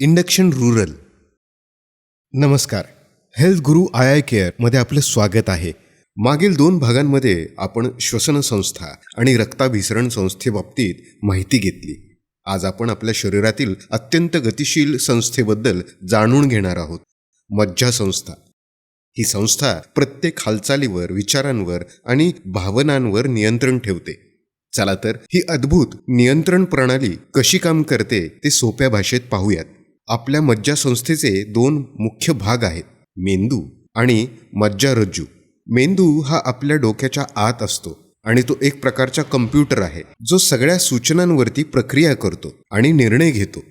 Induction rural. नमस्कार. Health Guru I I केअरमध्ये आपलं स्वागत आहे. मागील दोन भागांमध्ये आपण श्वसन संस्था आणि रक्ताभिसरण संस्थेबाबतीत माहिती घेतली. आज आपण आपल्या शरीरातील अत्यंत गतिशील संस्थेबद्दल जाणून घेणार आहोत. मज्जा संस्था. ही संस्था प्रत्येक हालचालीवर विचारांवर आणि भावनांवर नियंत्रण ठेवते. चला तर ही अद्भुत नियंत्रण प्रणाली कशी काम करते ते सोप्या भाषेत पाहूयात. आपल्या मज्जासंस्थेचे दोन मुख्य भाग आहेत मेंदू आणि मज्जारज्जू. मेंदू हा आपल्या डोक्याच्या आत असतो आणि तो एक प्रकारचा कम्प्युटर आहे जो सगळ्या सूचनांवरती प्रक्रिया करतो आणि निर्णय घेतो.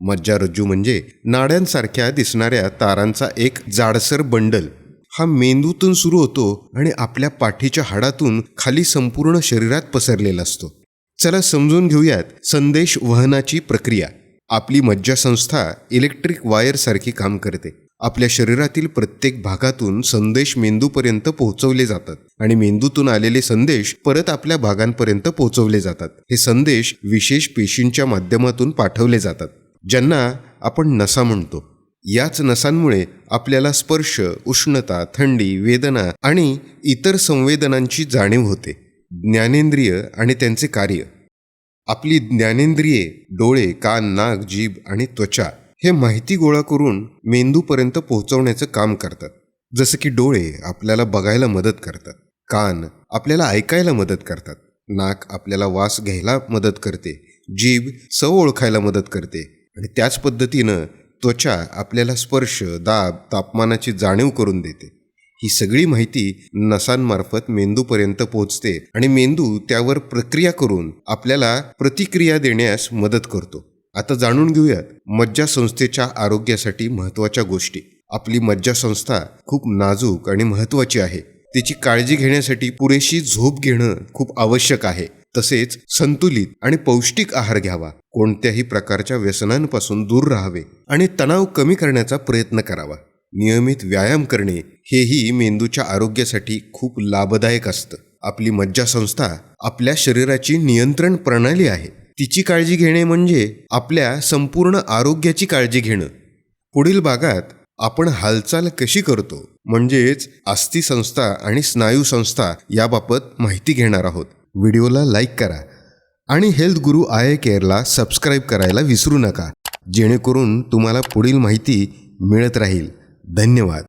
मज्जारज्जू म्हणजे नाड्यांसारख्या दिसणाऱ्या तारांचा एक जाडसर बंडल. हा मेंदूतून सुरू होतो आणि आपल्या पाठीच्या हाडातून खाली संपूर्ण शरीरात पसरलेला असतो. चला समजून घेऊयात संदेश वहनाची प्रक्रिया. आपली मज्जासंस्था इलेक्ट्रिक वायरसारखी काम करते. आपल्या शरीरातील प्रत्येक भागातून संदेश मेंदूपर्यंत पोहोचवले जातात आणि मेंदूतून आलेले संदेश परत आपल्या भागांपर्यंत पोहोचवले जातात. हे संदेश विशेष पेशींच्या माध्यमातून पाठवले जातात ज्यांना आपण नसा म्हणतो. याच नसांमुळे आपल्याला स्पर्श उष्णता थंडी वेदना आणि इतर संवेदनांची जाणीव होते. ज्ञानेंद्रिय आणि त्यांचे कार्य. आपली ज्ञानेंद्रिये डोळे कान नाक जीभ आणि त्वचा हे माहिती गोळा करून मेंदूपर्यंत पोहोचवण्याचं काम करतात. जसं की डोळे आपल्याला बघायला मदत करतात. कान आपल्याला ऐकायला मदत करतात. नाक आपल्याला वास घ्यायला मदत करते. जीभ चव ओळखायला मदत करते. आणि त्याच पद्धतीनं त्वचा आपल्याला स्पर्श दाब तापमानाची जाणीव करून देते. ही सगळी माहिती नसांमार्फत मेंदूपर्यंत पोहोचते आणि मेंदू त्यावर प्रक्रिया करून आपल्याला प्रतिक्रिया देण्यास मदत करतो. आता जाणून घेऊयात मज्जा संस्थेच्या आरोग्यासाठी महत्त्वाच्या गोष्टी. आपली मज्जा संस्था खूप नाजूक आणि महत्त्वाची आहे. तिची काळजी घेण्यासाठी पुरेशी झोप घेणं खूप आवश्यक आहे. तसेच संतुलित आणि पौष्टिक आहार घ्यावा. कोणत्याही प्रकारच्या व्यसनांपासून दूर राहावे आणि तणाव कमी करण्याचा प्रयत्न करावा. नियमित व्यायाम करणे हेही मेंदूच्या आरोग्यासाठी खूप लाभदायक असतं. आपली मज्जा संस्था आपल्या शरीराची नियंत्रण प्रणाली आहे. तिची काळजी घेणे म्हणजे आपल्या संपूर्ण आरोग्याची काळजी घेणं. पुढील भागात आपण हालचाल कशी करतो म्हणजेच अस्थि संस्था आणि स्नायू संस्था याबाबत माहिती घेणार आहोत. व्हिडिओला लाईक करा आणि health Guru I I केअरला subscribe करायला विसरू नका जेणेकरून तुम्हाला पुढील माहिती मिळत राहील. धन्यवाद.